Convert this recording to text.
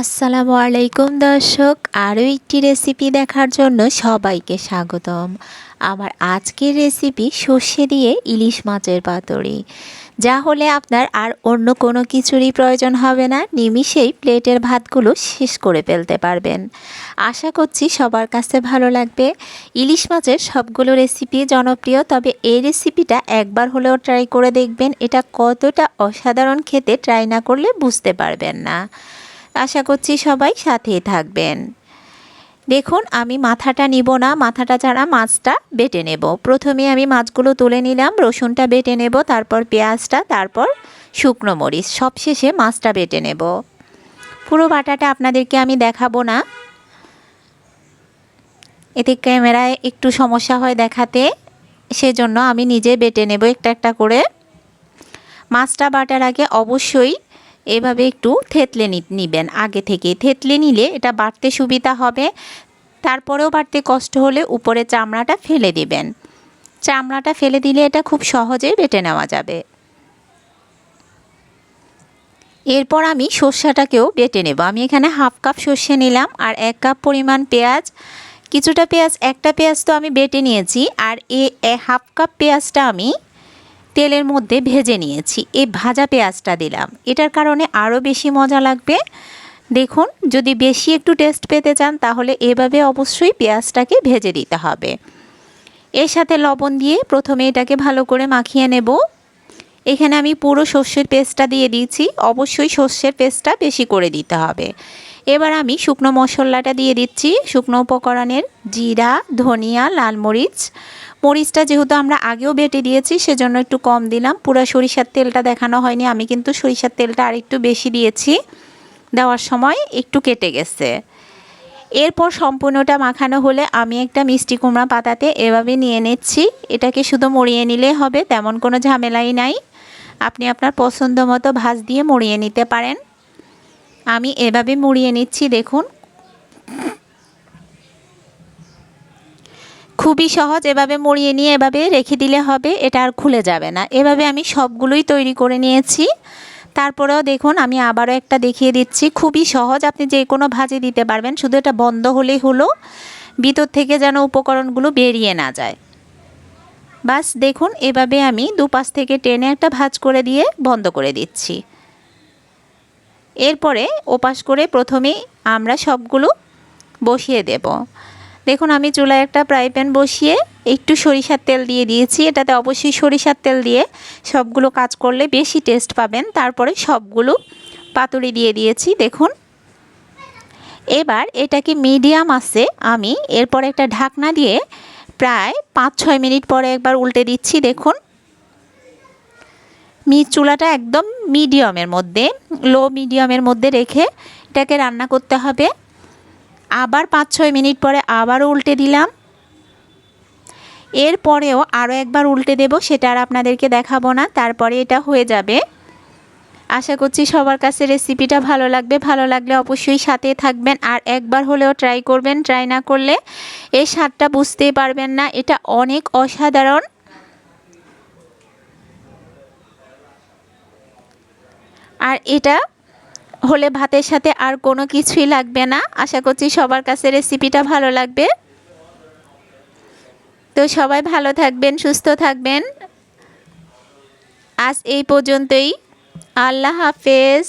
আসসালামু আলাইকুম দর্শক, আরও একটি রেসিপি দেখার জন্য সবাইকে স্বাগতম। আমার আজকের রেসিপি সর্ষে দিয়ে ইলিশ মাছের পাতুরি। যা হলে আপনার আর অন্য কোনো কিছুরই প্রয়োজন হবে না নিমিষেই প্লেটের ভাতগুলো শেষ করে ফেলতে পারবেন। আশা করছি সবার কাছে ভালো লাগবে। ইলিশ মাছের সবগুলো রেসিপি জনপ্রিয়, তবে এই রেসিপিটা একবার হলেও ট্রাই করে দেখবেন। এটা কতটা অসাধারণ খেতে ট্রাই না করলে বুঝতে পারবেন না। আশা করছি সবাই সাথেই থাকবেন। দেখুন, আমি মাথাটা নিব না, মাথাটা ছাড়া মাছটা বেটে নেব। প্রথমে আমি মাছগুলো তুলে নিলাম, রসুনটা বেটে নেব, তারপর পেঁয়াজটা, তারপর শুকনো মরিচ, সবশেষে মাছটা বেটে নেব। পুরো বাটাটা আপনাদেরকে আমি দেখাবো না। এতে ক্যামেরায় একটু সমস্যা হয় দেখাতে, সেজন্য আমি নিজে বেটে নেব একটা একটা করে। মাছটা বাটার আগে অবশ্যই এভাবে একটু থেতলে নিবেন। আগে থেকে থেতলে নিলে এটা বাড়তে সুবিধা হবে। তারপরেও বাড়তে কষ্ট হলে উপরে চামড়াটা ফেলে দিবেন। চামড়াটা ফেলে দিলে এটা খুব সহজেই বেটে নেওয়া যাবে। এরপর আমি সর্ষাটাকেও বেটে নেব। আমি এখানে হাফ কাপ সর্ষে নিলাম আর এক কাপ পরিমাণ পেঁয়াজ। কিছুটা পেঁয়াজ, একটা পেঁয়াজ তো আমি বেটে নিয়েছি। আর এ হাফ কাপ পেঁয়াজটা আমি তেলের মধ্যে ভেজে নিয়েছি। এই ভাজা পেঁয়াজটা দিলাম। এটার কারণে আরও বেশি মজা লাগবে। দেখুন, যদি বেশি একটু টেস্ট পেতে চান, তাহলে এভাবে অবশ্যই পেঁয়াজটাকে ভেজে দিতে হবে। এর সাথে লবণ দিয়ে প্রথমে এটাকে ভালো করে মাখিয়ে নেব। এখানে আমি পুরো সর্ষের পেস্টটা দিয়ে দিয়েছি। অবশ্যই সর্ষের পেস্টটা বেশি করে দিতে হবে। এবার আমি শুকনো মশলাটা দিয়ে দিচ্ছি। শুকনো উপকরণের জিরা, ধনিয়া, লাল মরিচ। মরিচটা যেহেতু আমরা আগেও বেটে দিয়েছি, সেজন্য একটু কম দিলাম। পুরো সরিষার তেলটা দেখানো হয়নি, আমি কিন্তু সরিষার তেলটা আর একটু বেশি দিয়েছি। দেওয়ার সময় একটু কেটে গেছে। এরপর সম্পূর্ণটা মাখানো হলে আমি একটা মিষ্টি কুমড়া পাতাতে এভাবে নিয়ে নিচ্ছি। এটাকে শুধু মরিয়ে নিলে হবে, তেমন কোনো ঝামেলাই নাই। আপনি আপনার পছন্দ মতো ভাজ দিয়ে মরিয়ে নিতে পারেন। আমি এভাবে মুড়িয়ে নিচ্ছি, দেখুন। খুবই সহজ, এভাবে মুড়িয়ে নিয়ে এভাবে রেখে দিলে হবে, এটা আর খুলে যাবে না। এভাবে আমি সবগুলোই তৈরি করে নিয়েছি। তারপরেও দেখুন, আমি আবারও একটা দেখিয়ে দিচ্ছি। খুবই সহজ, আপনি যে কোনো ভাজি দিতে পারবেন, শুধু এটা বন্ধ হলেই হলো, ভিতর থেকে যেন উপকরণগুলো বেরিয়ে না যায়। বাস, দেখুন, এভাবে আমি দুপাশ থেকে টেনে একটা ভাজ করে দিয়ে বন্ধ করে দিচ্ছি। এরপরে ওপাশ করে প্রথমেই আমরা সবগুলো বসিয়ে দেব। দেখুন, আমি চুলায় একটা ফ্রাই প্যান বসিয়ে একটু সরিষার তেল দিয়ে দিয়েছি। এটাতে অবশ্যই সরিষার তেল দিয়ে সবগুলো কাজ করলে বেশি টেস্ট পাবেন। তারপরে সবগুলো পাতুরি দিয়ে দিয়েছি, দেখুন। এবার এটাকে মিডিয়াম আছে, আমি এরপর একটা ঢাকনা দিয়ে প্রায় পাঁচ ছয় মিনিট পরে একবার উল্টে দিচ্ছি, দেখুন। মি, চুলাটা একদম মিডিয়ামের মধ্যে, লো মিডিয়ামের মধ্যে রেখে এটাকে রান্না করতে হবে। আবার পাঁচ ছয় মিনিট পরে আবারও উল্টে দিলাম। এরপরেও আরও একবার উল্টে দেব, সেটা আর আপনাদেরকে দেখাবো না, তারপরে এটা হয়ে যাবে। আশা করছি সবার কাছে রেসিপিটা ভালো লাগবে। ভালো লাগলে অবশ্যই সাথে থাকবেন আর একবার হলেও ট্রাই করবেন, ট্রাই না করলে এই স্বাদটা বুঝতেই পারবেন না। এটা অনেক অসাধারণ। আর এটা হলে ভাতের সাথে আর কোনো কিছুই লাগবে না। আশা করছি সবার কাছে রেসিপিটা ভালো লাগবে। তো সবাই ভালো থাকবেন, সুস্থ থাকবেন। আজ এই পর্যন্তই। আল্লাহ হাফেজ।